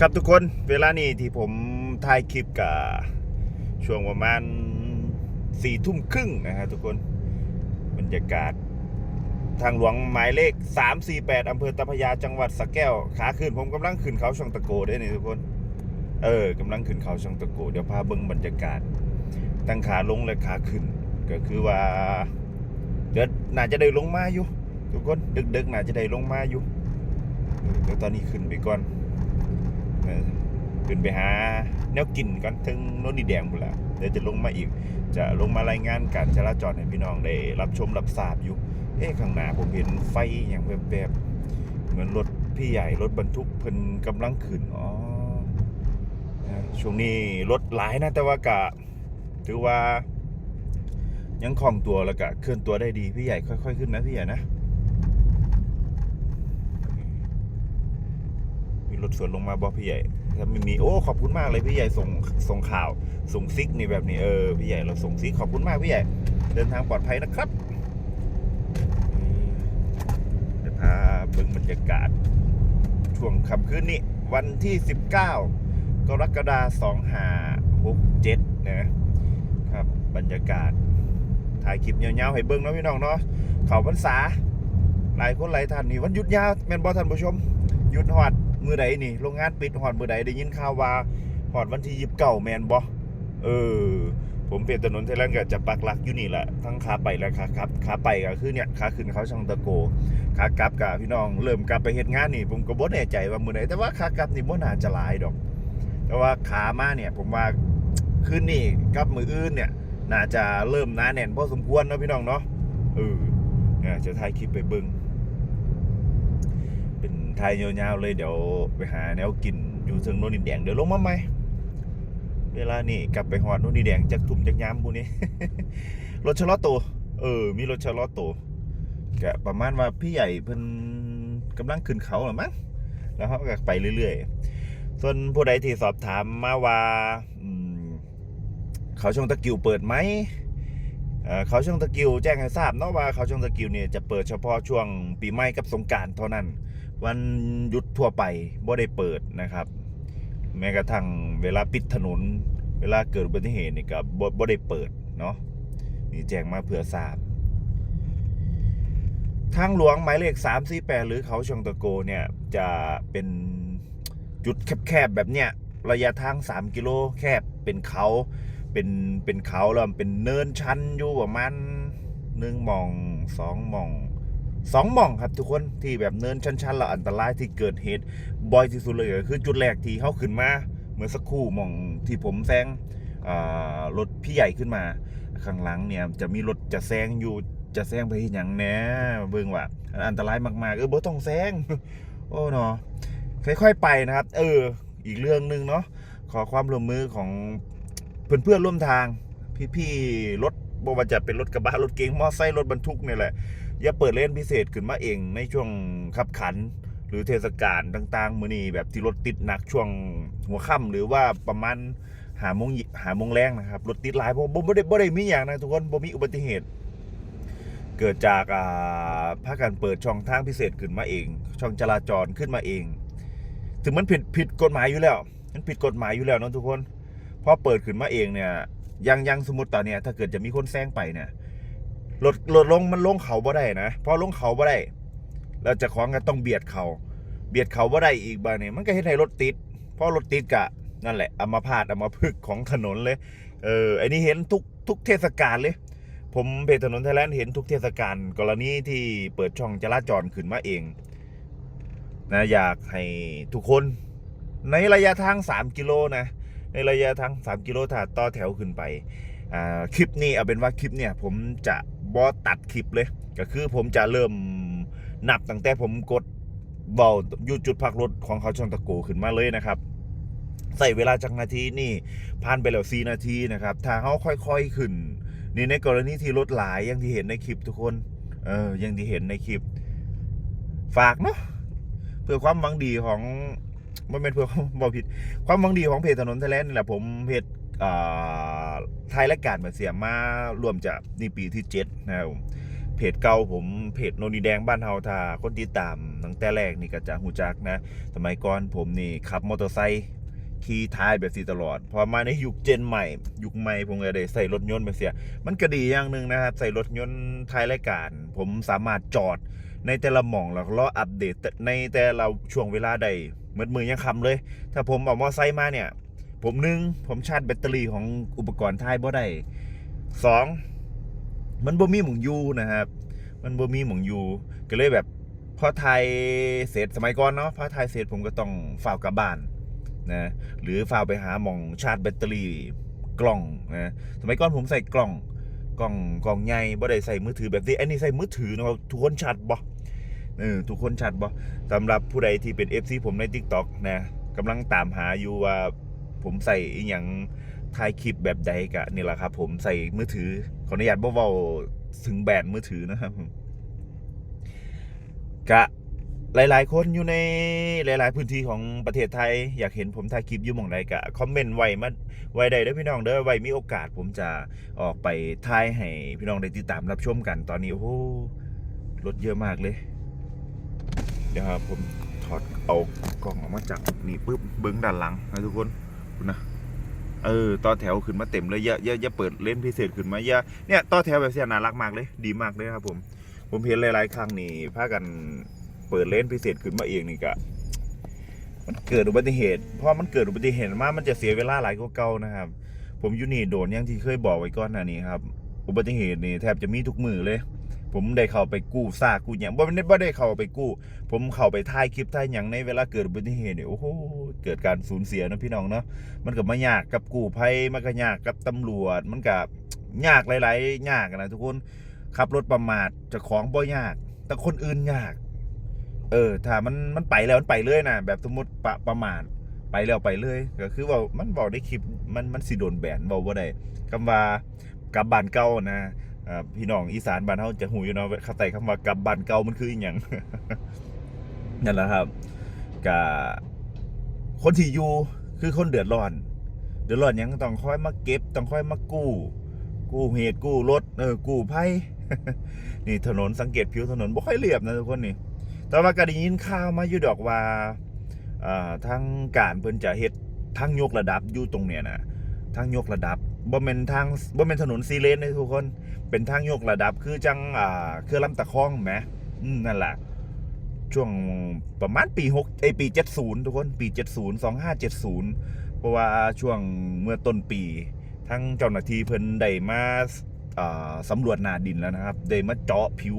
ครับทุกคนเวลานี้ที่ผมถ่ายคลิปกับช่วงประมาณสี่ทุ่มครึ่งนะฮะทุกคนบรรยากาศ ทางหลวงหมายเลข 348อำเภอตะพยาจังหวัดสระแก้วขาขึ้นผมกำลังขึ้นเขาช่องตะโกได้นี่ทุกคน เออกำลังขึ้นเขาช่องตะโก เดี๋ยวพาเบิ้งบรรยากาศ ตั้งขาลงและขาขึ้น ก็คือว่าเดี๋ยวน่าจะได้ลงมาอยู่ ทุกคนดึกๆน่าจะได้ลงมาอยู่เดี๋ยวตอนนี้ขึ้นไปก่อน ขึ้นไปหาแนวกินกันถึงโนนดีแดงหมดละเดี๋ยวจะลงมาอีก จะลงมารายงานการจราจรให้พี่น้องได้รับชมรับทราบอยู่เอ๊ะข้างหน้าผมเห็นไฟอย่างแบบๆเหมือนรถพี่ใหญ่รถบรรทุกเพิ่นกำลังขึ้นอ๋อช่วงนี้รถหลายนะแต่ว่ากะถือว่ายังคล่องตัวแล้วกะเคลื่อนตัวได้ดีพี่ใหญ่ค่อย ๆ ขึ้นนะพี่ใหญ่นะ รถสวนลงมาบอพี่ใหญ่ถ้าไม่มีโอ้ขอบคุณมากเลยพี่ใหญ่ส่งส่งข่าวส่งซิกนี่แบบนี้เออพี่ใหญ่เราส่งซิกขอบคุณมากพี่ใหญ่ เดินทางปลอดภัยนะครับเดี๋ยวพาเบิ่งบรรยากาศ ช่วงค่ำคืนนี้วันที่ 19 กรกฎาคม2567 นะครับ บรรยากาศ ถ่ายคลิปยาวๆให้เบิ่งนะพี่น้องเนาะเขาพรรษาหลายคนหลายท่านนี่วันหยุดยาวแม่นบ่ท่านผู้ชมหยุดหอด มือใดนี่โรงงานปิดหอดมือใดได้ยินข่าวว่าหอดวันที่ยิบเก่าแมนบ่เออ ผมเป็นถนนไทยแลนด์ก็จะปักหลักอยู่นี่แหละทั้งขาไปและขาครับขาไปก็คือเนี่ยขาขึ้นเขาช่างตะโกขากลับกับพี่น้องเริ่มกลับไปเฮ็ดงานนี่ ผมก็บ่แน่ใจว่ามือไหนแต่ว่าขากลับนี่บ่น่าจะหลายดอก แต่ว่าขามาเนี่ย ผมว่าคืนนี้กับมืออื่นเนี่ย น่าจะเริ่มหนาแน่นพอสมควรเนาะพี่น้องเนาะเออเนี่ยจะถ่ายคลิปไปเบิ่ง เป็นไทยยาวๆเลยเดี๋ยวไปหาแนวกินอยู่เชิงโนนดินแดงเดี๋ยวลงมาใหม่เวลานี่กลับไปหอดโนนดินแดงจากทุ่มจากยามบูนี้รถชะลอตัวเออ มีรถชะลอตัวกะประมาณว่าพี่ใหญ่เพิ่นกำลังขึ้นเขาหรือมั้งแล้วเขาก็ไปเรื่อยๆ ส่วนผู้ใดที่สอบถามมาว่าเขาช่องตะกิวเปิดไหมเขาช่องตะกิวแจ้งให้ทราบเนาะว่าเขาช่องตะกิวเนี่ยจะเปิดเฉพาะช่วงปีใหม่กับสงกรารเท่านั้น วันหยุดทั่วไปบ่ได้เปิดนะครับ แม้กระทั่งเวลาปิดถนน เวลาเกิดอุบัติเหตุนี่ก็บ่บ่ได้เปิดเนาะนี่แจ้งมาเพื่อทราบทางหลวงหมายเลข 348 หรือเขาชองตะโกเนี่ย จะเป็นจุดแคบๆแบบเนี้ยระยะทาง 3 กิโลแคบเป็นเขาเป็นเป็นเขาแล้วเป็นเนินชันอยู่ประมาณหนึ่งมองสองมอง สองหม่องครับทุกคนที่แบบเนินชันๆแล้วอันตรายที่เกิดเหตุบ่อยที่สุดเลยก็คือจุดแรกที่เขาขึ้นมาเมื่อสักครู่หม่องที่ผมแซงรถพี่ใหญ่ขึ้นมา ข้างหลังเนี่ยจะมีรถจะแซงอยู่จะแซงไปที่อย่างแหน่เบิ่งว่าอันตรายมากๆเออบ่ต้องแซงโอ้เนาะค่อยๆไปนะครับ เออ อีกเรื่องหนึ่งเนาะขอความร่วมมือของเพื่อนๆร่วมทาง พี่ๆรถบ่ว่าจะเป็นรถกระบะรถเก๋งมอไซค์รถบรรทุกเนี่ยแหละ อย่าเปิดเล่นพิเศษขึ้นมาเองในช่วงขับขัน หรือเทศกาลต่าง ๆ มื้อนี้แบบที่รถติดหนักช่วงหัวค่ำหรือว่าประมาณหาโมงหาโมงแรงนะครับรถติดหลายเพราะบ่บ่ได้บ่ได้มีอย่างนะทุกคนบ่มีอุบัติเหตุ เกิดจากภาคการเปิดช่องทางพิเศษขึ้นมาเอง ช่องจราจรขึ้นมาเอง ถึงมันผิดผิดกฎหมายอยู่แล้วมันผิดกฎหมายอยู่แล้วนะทุกคนพอเปิดขึ้นมาเองเนี่ยยังยังสมมติตอนเนี้ยถ้าเกิดจะมีคนแซงไปเนี่ย รถรถลงมันลงเขาบ่ได้นะพอลงเขาบ่ได้แล้วจะของก็ต้องเบียดเขาเบียดเขาบ่ได้อีกบ้าเนี่มันก็เฮ็ดให้รถติดเพราะรถติดกะนั่นแหละอัมาพาดอัมาพึกของถนนเลยเออไอ้นี่เห็นทุกทุกเทศกาลเลย ผมเพจถนนไทยแลนด์เห็นทุกเทศกาลกรณีที่เปิดช่องจราจรขึ้นมาเองนะอยากให้ทุกคนในระยะทาง 3 กิโลนะ ในระยะทาง 3 กิโลถ้าต่อแถวขึ้นไปอ่าคลิปนี้เอาเป็นว่าคลิปเนี่ยผมจะ บอตัดคลิปเลย ก็คือผมจะเริ่มนับตั้งแต่ผมกดเบาอยู่จุดพักรถของเขาช่องตะโกขึ้นมาเลยนะครับใส่เวลาจากนาทีนี่ผ่านไปแล้ว4นาทีนะครับถ้าเขาค่อย ๆขึ้น นี่ในกรณีที่รถหลายอย่างที่เห็นในคลิปทุกคนเอออย่างที่เห็นในคลิป ฝากเนาะเพื่อความหวังดีของไม่เป็นเพื่อความบอผิด ความหวังดีของเพจถนนไทยแลนด์นี่แหละผมเพจ อ่าไทยและการมาเสียมารวมจะนี่ปีที่เจ็ดนะครับเพจเก่าผมเพจโนนีแดงบ้านเฮาถ้าคนติดตามตั้งแต่แรกนี่ก็จะหูจักนะสมัยก่อนผมนี่ขับมอเตอร์ไซค์ขี่ท้ายแบบสีตลอด พอมาในยุคเจนใหม่ ยุคใหม่ผมก็ได้ใส่รถยนต์แบบเสีย มันก็ดีอย่างหนึ่งนะครับ ใส่รถยนต์ท้ายรายการ ผมสามารถจอดในแต่ละหม่องแล้วก็รออัปเดตในแต่ละช่วงเวลาใดเหมือนมือยังคำเลย ถ้าผมเอามอเตอร์ไซค์มาเนี่ย ผมหนึ่งผมชาร์จแบตเตอรี่ของอุปกรณ์ท้ายบ่ได้สองมันบ่มีหมุงยูนะครับ มันบ่มีหมุงยูก็เลยแบบพอไทยเสร็จสมัยก่อนเนาะพอไทยเสร็จผมก็ต้องฝ่ากลับบ้านนะหรือฝ่าไปหาหมองชาร์จแบตเตอรี่กล่องนะสมัยก่อนผมใส่กล่องกล่องกล่องใหญ่บ่ได้ใส่มือถือแบบนี้อันนี้ใส่มือถือนะครับทุกคนชัดบ่เออทุกคนชัดบ่สำหรับผู้ใดที่เป็น FC ผมใน TikTok นะกำลังตามหาอยู่ว่า ผมใส่อหย่างถ่ายคลิปแบบใดกะนี่แหละครับ ผมใส่มือถือขออนุญาตบ่เว้าถึงแบรนด์มือถือนะครับกะหลาย ๆ คนอยู่ในหลาย ๆ พื้นที่ของประเทศไทย อยากเห็นผมถ่ายคลิปอยู่หม่องใดกะคอมเมนต์ไว้มาไว้ใดเด้อพี่น้องเด้อไว้มีโอกาส ผมจะออกไปถ่ายให้พี่น้องได้ติดตามรับชมกันตอนนี้โอ้โหรถเยอะมากเลย เดี๋ยวครับผมถอดเอากล่องออกมาจากนี่ปุ๊บเบิ้งด้านหลังนะทุกคน คุณนะเออต่อแถวขึ้นมาเต็มเลยอย่าอย่าอย่าเปิดเล่นพิเศษขึ้นมาอย่าเนี่ยต่อแถวแบบเสียน่ารักมากเลย ดีมากเลยครับผม ผมเห็นหลายๆครั้งนี่พากันเปิดเล่นพิเศษขึ้นมาเองนี่กะมันเกิดอุบัติเหตุเพอมันเกิดอุบัติเหตุมากมันจะเสียเวลาหลายกว่าเก่านะครับ ผมยูนี่โดนอย่างที่เคยบอกไว้ก่อนหน้านี้ครับ อุบัติเหตุนี่แทบจะมีทุกมือเลย ผมได้เข้าไปกู้ซากกู้หยังบ่ได้บ่ได้เข้าไปกู้ ผมเข้าไปถ่ายคลิปถ่ายหยังในเวลาเกิดอุบัติเหตุเนี่ยโอ้โหเกิดการสูญเสียนะพี่น้องเนาะมันก็มายากกับกู้ภัยมันก็ยากกับตำรวจ มันก็ยากหลายๆยากนะทุกคนขับรถประมาทจะของบ่ยาก แต่คนอื่นยาก เออ ถ้ามันมันไปแล้วมันไปเลยนะแบบสมมติประประมาทไปแล้วไปเลย ก็คือว่ามันบอกได้คลิปมันมันสิโดนแบนบอกว่าได้คำว่ากลับบ้านเก่านะ พี่น้องอีสานบ้านเฮาจะหูอยู่เนาะคำใต้คำว่ากลับบ้านเก่ามันคืออีหยังนั่นแหละครับกับคนที่อยู่คือคนเดือดร้อน เดือดร้อนหยังต้องค่อยมาเก็บ ต้องค่อยมากู้ กู้เหตุกู้รถเออกู้ภัยนี่ถนนสังเกตผิวถนนบ่ค่อยเรียบนะทุกคนนี่ แต่ว่าก็ได้ยินข่าวมาอยู่ดอกว่าอ่าทางการเพิ่นจะเฮ็ดทางยกระดับอยู่ตรงเนี้ยนะทางยกระดับ บ่แม่นทางบ่แม่นถนนซีเลนนะทุกคน เป็นทางยกระดับคือจังอ่าคือลำตะคองแหมนั่นแหละช่วงประมาณปี6ไอปี70ทุกคนปี70 2570เพราะว่าช่วงเมื่อต้นปีทั้งเจ้าหน้าที่เพิ่นได้มาสำรวจหนาดินแล้วนะครับได้มาเจาะผิว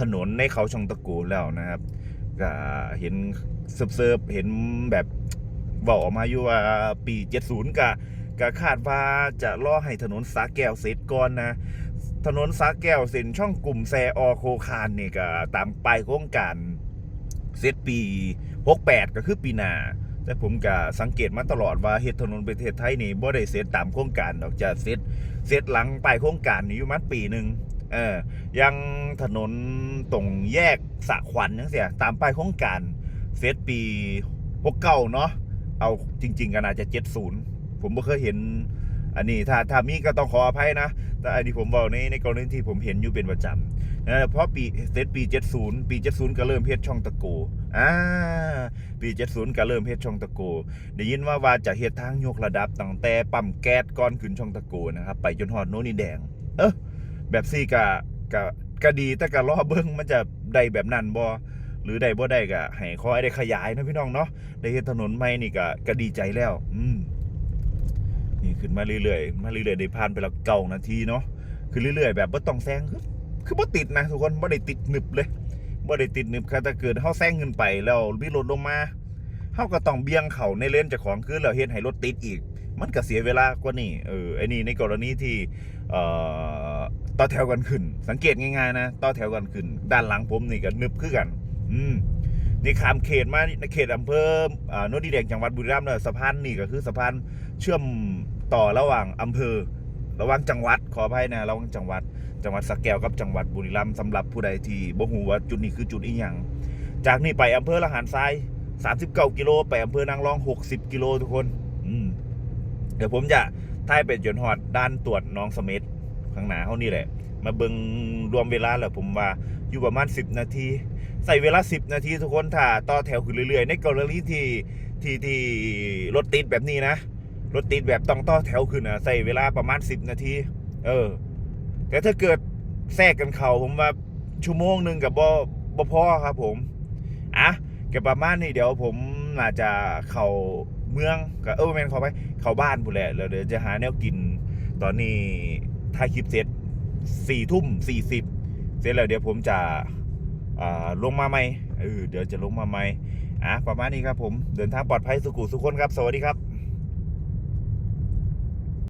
ถนนในเขาช่องตะโกแล้วนะครับก็เห็นเซิร์ฟเห็นแบบบอกออกมาอยู่ว่าปี 70ก็ ก็คาดว่าจะล่อให้ถนนสาแก้วเสร็จก่อนนะ ถนนสาแก้วเส้นช่องกลุ่มแซออโคคานนี่ก็ตามปลายโครงการเสร็จปี 68 ก็คือปีหน้าแต่ผมก็สังเกตมาตลอดว่าเฮ็ดถนนประเทศไทยนี่บ่ได้เสร็จตามโครงการดอกจะเสร็จเสร็จหลังปลายโครงการนี่อยู่มันปีหนึ่งเออยังถนนตรงแยกสะขวัญจังเสียตามปลายโครงการเสร็จปี 69 เนาะเอาจริง ๆก็น่าจะ 70 ผมบ่เคยเห็น อันนี้ถ้าถ้ามีก็ต้องขออภัยนะ แต่อันนี้ผมบอกในในกรณีที่ผมเห็นอยู่เป็นประจำนะเพราะปีเซตปี 70 ปี 70 ก็เริ่มเพชรช่องตะโกอ่าปี 70 ก็เริ่มเพชรช่องตะโกได้ยินว่าว่าจะเฮ็ดทางยกระดับตั้งแต่ปั๊มแก๊สก่อนขึ้นช่องตะโกนะครับไปจนฮอดโนนนี่แดง เออแบบซี่ก็ก็ก็ดีแต่ก็รอเบิ่งมันจะได้แบบนั้นบ่หรือได้บ่ได้ก็ให้ขอให้ได้ขยายนะพี่น้องเนาะได้เฮ็ดถนนใหม่นี่ก็ก็ดีใจแล้ว อืม นี่ขึ้นมาเรื่อยๆมาเรื่อยๆได้ผ่านไปแล้วเก้านาทีเนาะคือเรื่อยๆ แบบบ่ต้องแซงคือคือบ่ติดนะทุกคนบ่ได้ติดหนึบเลยบ่ได้ติดหนึบค่ะถ้าเกิดเฮาแซงขึ้นไปแล้วมีรถลงมาเฮาก็ต้องเบี่ยงเข้าในเลนเจ้าของคือแล้วเฮ็ดให้รถติดอีก มันก็เสียเวลากว่านี่เออไอ้นี่ในกรณีที่เอ่อต่อแถวกันขึ้น สังเกตง่ายๆนะต่อแถวกันขึ้น ด้านหลังผมนี่ก็นึบคือกัน อืม นี่ข้ามเขตมาในเขตอำเภอโนดีแดงจังหวัดบุรีรัมย์เนี่ยสะพานนี่ก็คือสะพานเชื่อมต่อระหว่างอำเภอ ระหว่างจังหวัดขออภัยนะระหว่างจังหวัด จังหวัดสระแก้วกับจังหวัดบุรีรัมย์สำหรับผู้ใดที่บ่ฮู้ว่าจุดนี้คือจุดอีหยังจากนี้ไปอำเภอละหารทราย 39 กิโลไปอำเภอนางรอง 60 กิโลทุกคนเดี๋ยวผมจะท้ายเป็ดยนต์ฮอดด้านตรวจน้องสม็ดข้างหน้าเฮานี่แหละ มาเบิงรวมเวลาแล้วผมว่าอยู่ประมาณ 10 นาที ใส่เวลา 10 นาทีทุกคนถ้าต่อแถวขึ้นเรื่อยๆ ในกรณีที่ที่ที่รถติดแบบนี้นะ รถติดแบบต้องต่อแถวขึ้นนะใส่เวลาประมาณ 10 นาที เออ แต่ถ้าเกิดแทรกกันเขาผมว่าชั่วโมงหนึ่งกับบ่บ่พอครับผม อะเก็บประมาณนี้เดี๋ยวผมน่าจะเข้าเมืองกับเออแมนเขาไป เข้าบ้านผู้แหละแล้วเดี๋ยวจะหาแนวกิน ตอนนี้ถ่ายคลิปเสร็จสี่ทุ่มสี่สิบเสร็จแล้วเดี๋ยวผมจะ ลงมาใหม่เออเดี๋ยวจะลงมาใหม่อะประมาณนี้ครับผม เดินทางปลอดภัยสุขุสุขคนครับ สวัสดีครับ